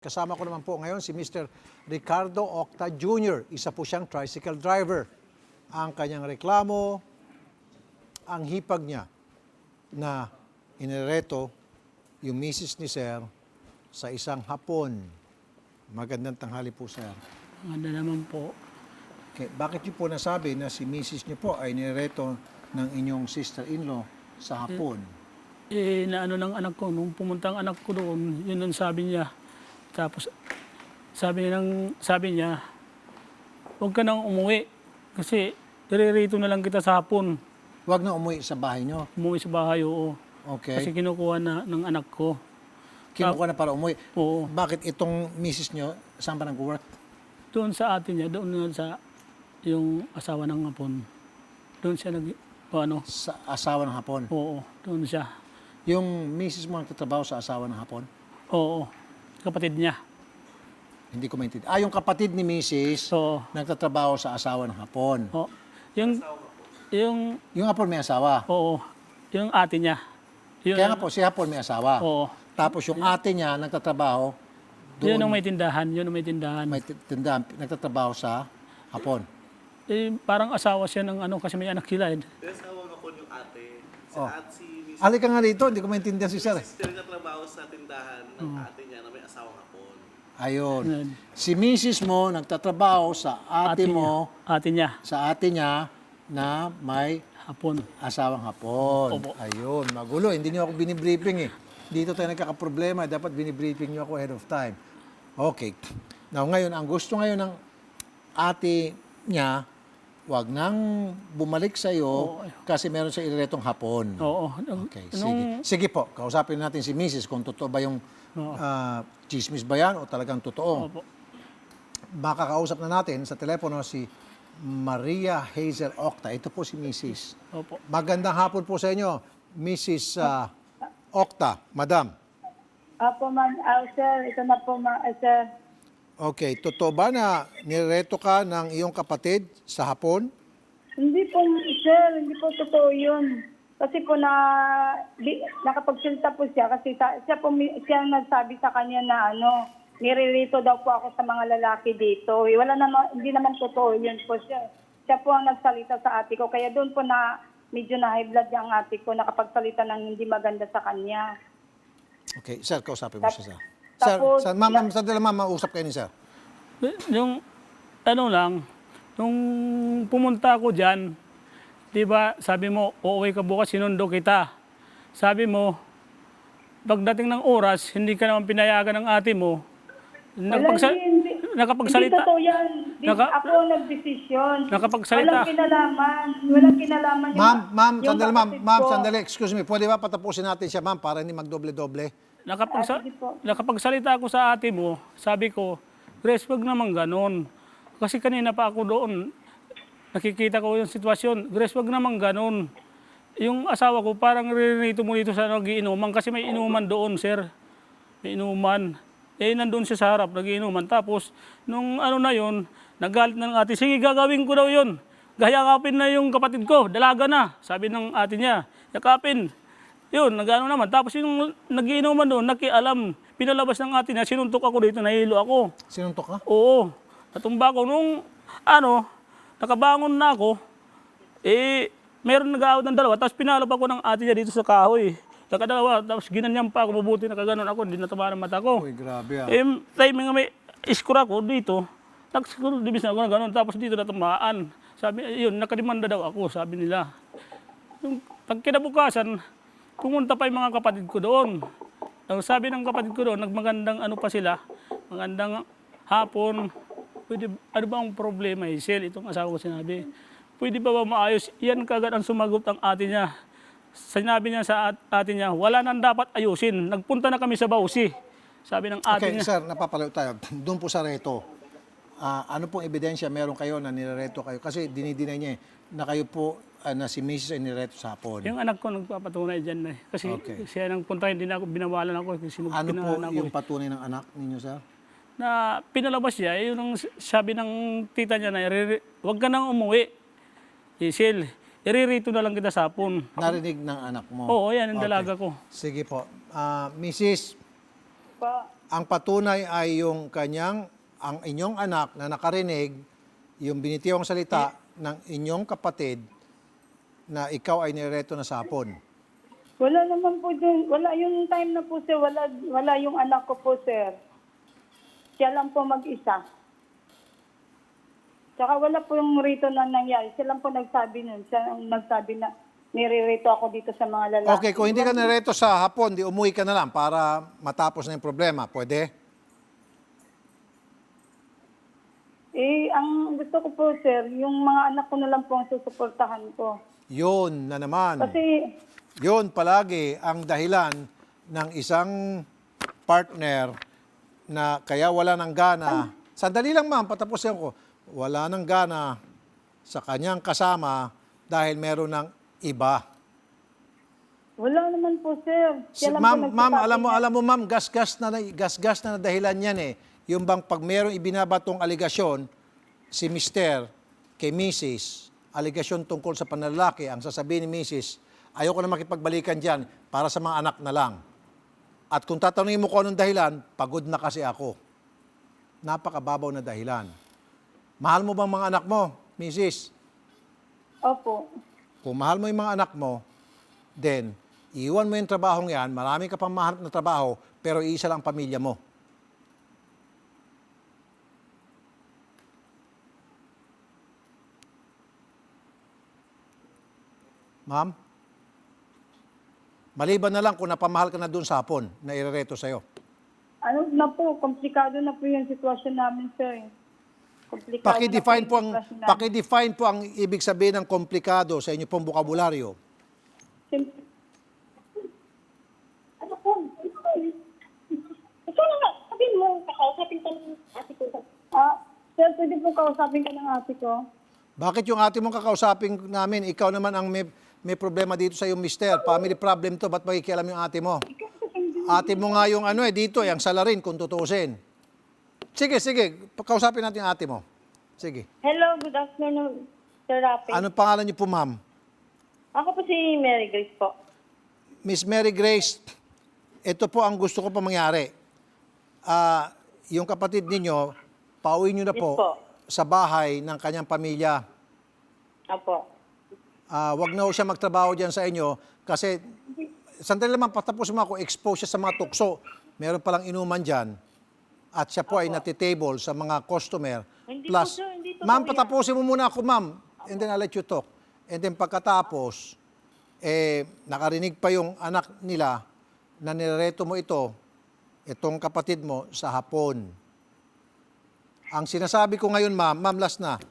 Kasama ko naman po ngayon si Mr. Ricardo Octa Jr. Isa po siyang tricycle driver. Ang kanyang reklamo, ang hipag niya na inireto yung misis ni Sir sa isang hapon. Magandang tanghali po, Sir. Maganda naman po. Okay, bakit niyo po nasabi na si misis niyo po ay nireto ng inyong sister-in-law sa hapon? Eh, naano ng anak ko, nung pumunta ang anak ko doon, yun ang sabi niya. Tapos, sabi niya, ng, sabi niya, huwag ka nang umuwi. Kasi, iririto na lang kita sa hapon. Huwag na umuwi sa bahay niyo. Umuwi sa bahay, oo. Okay. Kasi kinukuha na ng anak ko. Kinukuha na para umuwi. Oo. Bakit itong misis niyo, saan ba nag-work? Doon sa atin niya, doon nga sa yung asawa ng hapon. Doon siya nag, o ano, Sa asawa ng hapon. oo, doon siya. Yung misis mo nagtatrabaho sa asawa ng hapon? Oo, kapatid niya. Hindi ko maintindihan. Ah, yung kapatid ni misis So, nagtatrabaho sa asawa ng hapon. oo. Yung, yung, Yung hapon may asawa. oo, yung ate niya. Yun, Kaya nga po, si hapon may asawa. Oo. Tapos yung ate niya nagtatrabaho, Yun doon ang may tindahan, yun ang may tindahan. may tindahan, nagtatrabaho sa hapon. Eh, parang asawa siya ng ano kasi may anak sila eh. Yes, awang ako yung ate. Si Oh. at si Miss Halika nga dito, hindi ko maintindihan si Sir. eh. Sister na trabaho sa tindahan ng ate niya na may asawang hapon. Ayun. Yun. Si misis mo nagtatrabaho sa ate, mo, Niya, ate niya, sa ate niya na may hapon. asawang hapon. Opo. Ayun, magulo. Hindi niyo ako binibriefing eh. Dito tayo nagkakaproblema. Dapat binibriefing niyo ako ahead of time. Okay. Now, ngayon, ang gusto ngayon ng ate niya, wag nang bumalik sa iyo kasi meron sa iretong hapon. Oo. Okay, Nung, sige. Sige po, kausapin natin si Mrs. kung totoo ba yung ah, chismis ba yan o talagang totoo. Opo. Makakausap na natin sa telepono si Maria Hazel Octa. Ito po si Mrs. Opo. Magandang hapon po sa inyo, Mrs. ah, Octa, Madam. Apo, ma'am. Ah, sir, ito na po, ma ah, sir. Okay, totoo ba na nireto ka ng iyong kapatid sa hapon? Hindi po, sir, hindi po totoo yun. Kasi po na, di, nakapagsalita po siya kasi sa, siya po, siya nagsabi sa kanya na ano, niririto daw po ako sa mga lalaki dito. Eh, Wala naman, hindi naman totoo yun po siya. Siya po ang nagsalita sa ate ko. Kaya doon po na medyo na high blood ang ate ko nakapagsalita ng hindi maganda sa kanya. Okay, sir, kausapin mo siya, sir. Sir, tapos- sir ma'am, ma'am, sandali, ma'am, mausap kayo ni sir. Yung, ano lang, nung pumunta ako dyan, di ba, sabi mo, uuwi ka bukas, sinundo kita. Sabi mo, pagdating ng oras, hindi ka naman pinayagan ng ate mo. Wala, hindi, nakapagsalita. Hindi totoo yan. Di, Naka- ako ang nagdesisyon. Nakapagsalita. Walang kinalaman. Walang kinalaman. yung- Ma'am, ma'am, yung sandali, ma'am, kapatid ma'am, ko. sandali, excuse me. Pwede ba patapusin natin siya, ma'am, para hindi magdoble-doble? Nakapagsa- Ah, nakapagsalita ako sa ate mo, sabi ko, Grace, wag naman ganon. Kasi kanina pa ako doon, nakikita ko yung sitwasyon. Grace, wag naman ganon. Yung asawa ko, parang rinito mo dito sa nagiinuman kasi may inuman doon, sir. May inuman. Eh, nandun siya sa harap, nagiinuman. Tapos, nung ano na yon nagalit na ng ate, sige, gagawin ko daw yon Gayakapin na yung kapatid ko, dalaga na. Sabi ng ate niya, yakapin. Yun, nagano naman. Tapos yung nagiinuman doon, nakialam. Pinalabas ng ate niya, sinuntok ako dito, nahilo ako. Sinuntok ka? Oo. Natumba ko nung, ano, nakabangon na ako, eh, meron nag-aawat ng dalawa, tapos pinalap ako ng ate niya dito sa kahoy. Nakadalawa, tapos ginanyan pa ako, mabuti nakaganon ako, hindi natama ng mata ko. Uy, grabe ah. Eh, timing nga may iskor ako dito, nagskor, dibis na ako na gano'n, tapos dito natamaan. Sabi, yun, nakadimanda daw ako, sabi nila. Yung pag kinabukasan, pumunta pa yung mga kapatid ko doon. Ang sabi ng kapatid ko doon, nagmagandang ano pa sila, magandang hapon. Pwede, ano ba ang problema, Hazel? Itong asawa ko sinabi. Pwede ba ba maayos? Yan kagad ang sumagot ang ate niya. Sinabi niya sa at- ate niya, wala nang dapat ayusin. Nagpunta na kami sa Bausi. Sabi ng ate Okay, niya. sir, napapalayo tayo. Doon po sa reto. Ah, ano pong ebidensya meron kayo na nirereto kayo? Kasi dinidinay niya eh, na kayo po, ah, na si Mrs. ay nireto sa hapon. Yung anak ko nagpapatunay dyan eh. Kasi Okay. siya nang punta, hindi na ako, binawalan ako. Kasi Ano po ako yung eh. patunay ng anak ninyo, sir? na pinalabas siya, yun ang sabi ng tita niya na, "Iriri- huwag ka nang umuwi. Isil, iririto na lang kita sa hapon. Narinig ng anak mo? Oo, yan ang Okay. dalaga ko. Sige po. Ah, Mrs., Po. Ang patunay ay yung kanyang, ang inyong anak na nakarinig, yung binitiwang salita ng inyong kapatid na ikaw ay nireto na sapon. Wala naman po dun. Wala yung time na po, sir. Wala, wala yung anak ko po, sir. Siya lang po mag-isa. Tsaka wala po yung rito na nangyari. Siya lang po nagsabi nun. Siya ang nagsabi na nire-rito ako dito sa mga lalaki. Okay, kung hindi ka nireto sa hapon, di umuwi ka na lang para matapos na yung problema. Pwede? Eh, ang gusto ko po, sir, yung mga anak ko na lang po ang susuportahan ko. Yun na naman. Kasi, Yun palagi ang dahilan ng isang partner na kaya wala ng gana. Sandali lang ma'am, patapusin ko. Wala ng gana sa kanyang kasama dahil meron ng iba. wala naman po, sir. Si, lang ma'am, po ma'am, nagsasabi alam mo, alam mo ma'am, gas-gas na gas-gas na dahilan yan eh. Yung bang pag merong ibinabatong aligasyon si Mister kay Mrs. aligasyon tungkol sa panlalaki, ang sasabihin ni Mrs. Ayoko na makipagbalikan diyan para sa mga anak na lang. At kung tatanungin mo kung anong dahilan, pagod na kasi ako. Napakababaw na dahilan. Mahal mo bang mga anak mo, Mrs.? Opo. Kung mahal mo yung mga anak mo, then, iwan mo yung trabahong yan, marami ka pang mahanap na trabaho, pero isa lang ang pamilya mo. Ma'am? Maliban na lang kung napamahal ka na doon sa hapon na irereto sa'yo. Ano na po, komplikado na po yung sitwasyon namin, sir. Komplikado Paki-define na po ang namin. paki-define po ang ibig sabihin ng komplikado sa inyo pong bokabularyo. Sim- Ano po? Ikaw na nga, sabihin mo, kakausapin ka ng ate ko. Ah, sir, pwede po kausapin ka ng ate ko? Bakit yung ate mong kakausapin namin, ikaw naman ang may, may problema dito sa iyong mister. Family problem to, ba't makikialam yung ate mo? Ate mo nga yung ano eh, dito, yung salarin kung tutuusin. Sige, sige, kausapin natin yung ate mo. Sige. Hello, good afternoon, Sir Rapi. Anong pangalan niyo po, ma'am? Ako po si Mary Grace po. Miss Mary Grace, ito po ang gusto ko pa mangyari. Ah, yung kapatid ninyo, pauwi niyo na Yes po, po. sa bahay ng kanyang pamilya. Apo. Ah, wag na ho siya magtrabaho diyan sa inyo kasi sandali naman patapos mo ako expose siya sa mga tukso. Meron palang inuman diyan at siya po ay natitable sa mga customer. Hindi Plus, po, sir. Hindi totoo ma'am, patapusin mo muna ako, ma'am. And then I'll let you talk. And then pagkatapos, eh, nakarinig pa yung anak nila na nireto mo ito, itong kapatid mo, sa hapon. Ang sinasabi ko ngayon, ma'am, ma'am, last na,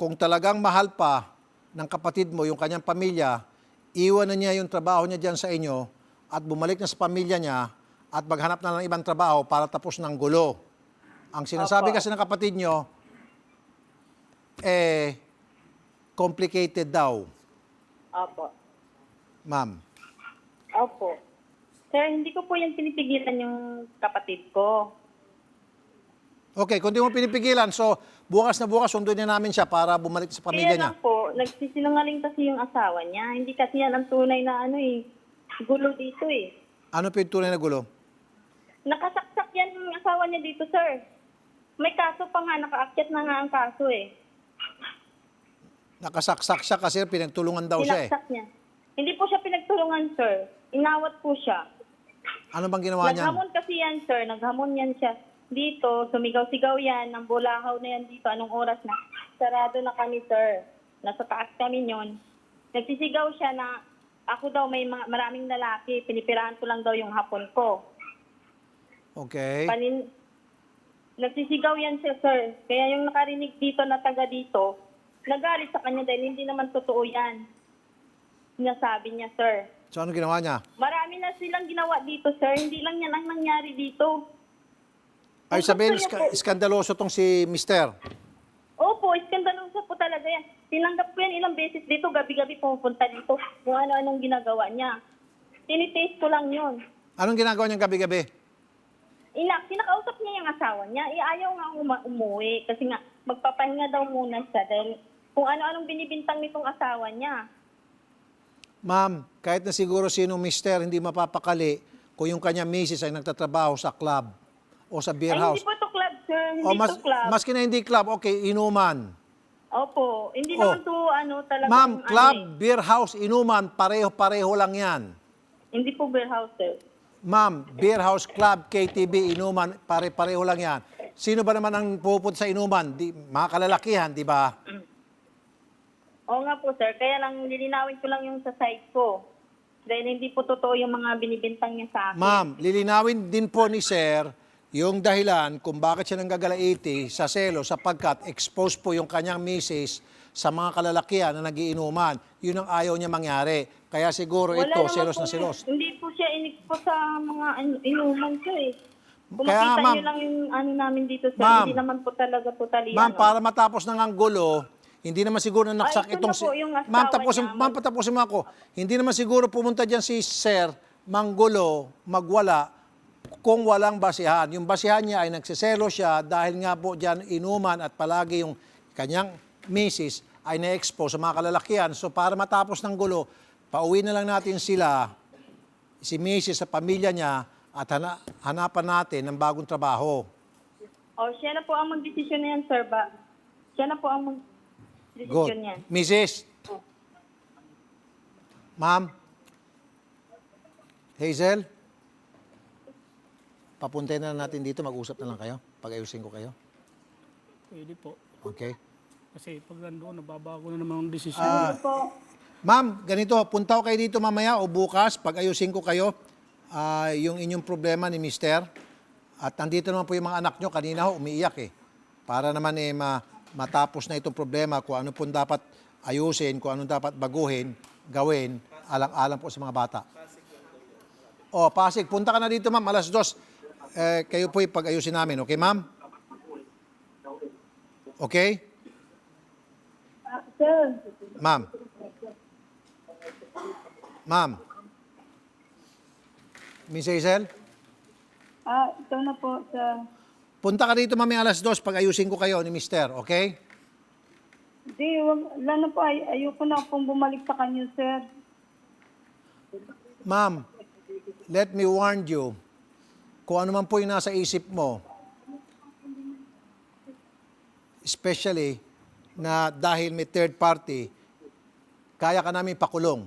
kung talagang mahal pa ng kapatid mo yung kanyang pamilya, iwan na niya yung trabaho niya dyan sa inyo at bumalik na sa pamilya niya at maghanap na ng ibang trabaho para tapos ng gulo. Ang sinasabi kasi ng kapatid nyo, eh, complicated daw, Apo. ma'am. Opo. Sir, hindi ko po yan pinipigilan yung kapatid ko. Okay, kung di mo pinipigilan, so bukas na bukas sunduin na namin siya para bumalik sa pamilya Kaya niya. lang po, nagsisinungaling kasi yung asawa niya. Hindi kasi yan ang tunay na ano eh, gulo dito eh. Ano po yung tunay na gulo? Nakasaksak yan yung asawa niya dito, sir. May kaso pa nga, nakaakyat na nga ang kaso eh. Nakasaksak siya kasi pinagtulungan daw siya eh. Sinaksak niya. Hindi po siya pinagtulungan, sir. Inawat po siya. Ano bang ginawa niya? Naghamon kasi yan, sir. Naghamon yan siya dito. Sumigaw-sigaw yan. Ng bulahaw na yan dito. Anong oras na? Sarado na kami, sir. Nasa taas kami yon. Nagsisigaw siya na ako daw may mga, maraming lalaki. Pinipirahan ko lang daw yung hapon ko. Okay. Panin, nagsisigaw yan siya, sir. Kaya yung nakarinig dito na taga dito, nagalit sa kanya dahil hindi naman totoo yan. Sinasabi niya, sir. So ano ginawa niya? Marami na silang ginawa dito, sir. Hindi lang yan ang nangyari dito. Ay niya iska- iskandaloso tong si Mister. Opo, iskandaloso po talaga yan. Tinanggap ko yan ilang beses dito, gabi-gabi pumupunta dito. Kung ano-anong ginagawa niya. Tinitaste ko lang yun. Anong ginagawa niya gabi-gabi? Ina, kinakausap niya yung asawa niya. Eh, ayaw nga uma- umuwi. Kasi nga, magpapahinga daw muna siya. Dahil kung ano-anong binibintang nitong asawa niya. Ma'am, kahit na siguro sino Mister, hindi mapapakali kung yung kanya misis ay nagtatrabaho sa club. o sa beer Ay, house? hindi po to club, sir. Hindi o mas, to club. maski na hindi club, okay, inuman. Opo. Hindi Oh. naman to, ano, talagang, Ma'am, ano club, eh. beer house, inuman, pareho-pareho lang yan. Hindi po beer house, sir. Ma'am, beer house, club, KTV, inuman, pare-pareho lang yan. Sino ba naman ang pupunta sa inuman? Di, mga kalalakihan, di ba? Oo nga po, sir. Kaya lang, nilinawin ko lang yung sa site ko. Dahil hindi po totoo yung mga binibintang niya sa akin. Ma'am, lilinawin din po ni Sir yung dahilan kung bakit siya nanggagalaiti sa selo sapagkat exposed po yung kanyang misis sa mga kalalakihan na nagiinuman. Yun ang ayaw niya mangyari. Kaya siguro ito, naman selos na po- selos. Hindi po siya in-expose sa mga in- inuman, sir. eh. Kung Kaya, makita ma'am- niyo lang yung ano namin dito, sir. Ma'am. hindi naman po talaga totally, Ma'am, ano. para matapos ng ang gulo, hindi naman siguro na naksak Ay, ito itong... na po yung asawa ma'am, tapusin, niya. ma'am, patapusin mo ako. Hindi naman siguro pumunta dyan si Sir Manggulo, magwala, kung walang basihan. Yung basihan niya ay nagsiselo siya dahil nga po dyan inuman at palagi yung kanyang misis ay na-expose sa mga kalalakihan. So para matapos ng gulo, pauwi na lang natin sila, si misis sa pamilya niya at hana- hanapan natin ng bagong trabaho. O, Oh, siya na po ang magdesisyon niyan, sir. Ba? Siya na po ang Good. magdesisyon niyan. Mrs. Ma'am. Hazel. Papuntayin na natin dito, mag-usap na lang kayo. Pag-ayusin ko kayo. Pwede po. Okay. Kasi pag nandoon, nababago na naman ang desisyon. Ah, po. Ma'am, ganito, punta ko kayo dito mamaya o bukas, pag-ayusin ko kayo ah, yung inyong problema ni Mister. At nandito naman po yung mga anak nyo, kanina ho, umiiyak eh. Para naman eh, ma- matapos na itong problema, kung ano po dapat ayusin, kung ano dapat baguhin, gawin, alang-alang po sa mga bata. O, Pasig, punta ka na dito ma'am, alas dos. Eh, kayo po pag-ayusin namin, okay ma'am? Okay? Sir, Ma'am. Ma'am. Miss Hazel, ah, ito na po, sir. punta ka dito mami alas dos pag ayusin ko kayo ni Mister, okay? Hindi, wag, wala na po. Ay, ayoko na pong bumalik sa kanya, sir. Ma'am, let me warn you, kung ano man po yung nasa isip mo, especially na dahil may third party, kaya ka namin pakulong.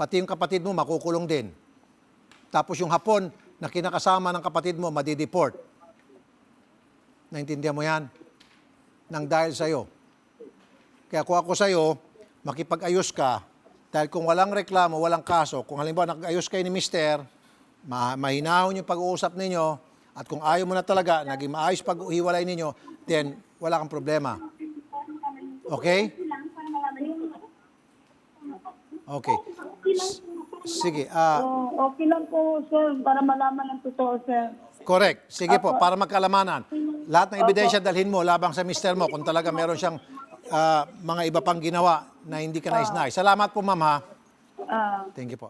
Pati yung kapatid mo makukulong din. Tapos yung hapon na kinakasama ng kapatid mo, madideport. Naintindihan mo yan? Nang dahil sa'yo. Kaya kung ako sa'yo, makipag-ayos ka, dahil kung walang reklamo, walang kaso, kung halimbawa nag-ayos kayo ni Mister, ma- mahinahon yung pag-uusap ninyo, at kung ayaw mo na talaga, naging maayos pag-uhiwalay ninyo, then wala kang problema. Okay? Okay. S- Sige, ah, Oh, okay lang po, sir, para malaman ang totoo, sir. correct. Sige po, para magkalamanan. Lahat ng ebidensya dalhin mo labang sa mister mo kung talaga meron siyang ah, mga iba pang ginawa na hindi ka nais-nais. Salamat po, ma'am, ha? Ah, Thank you po.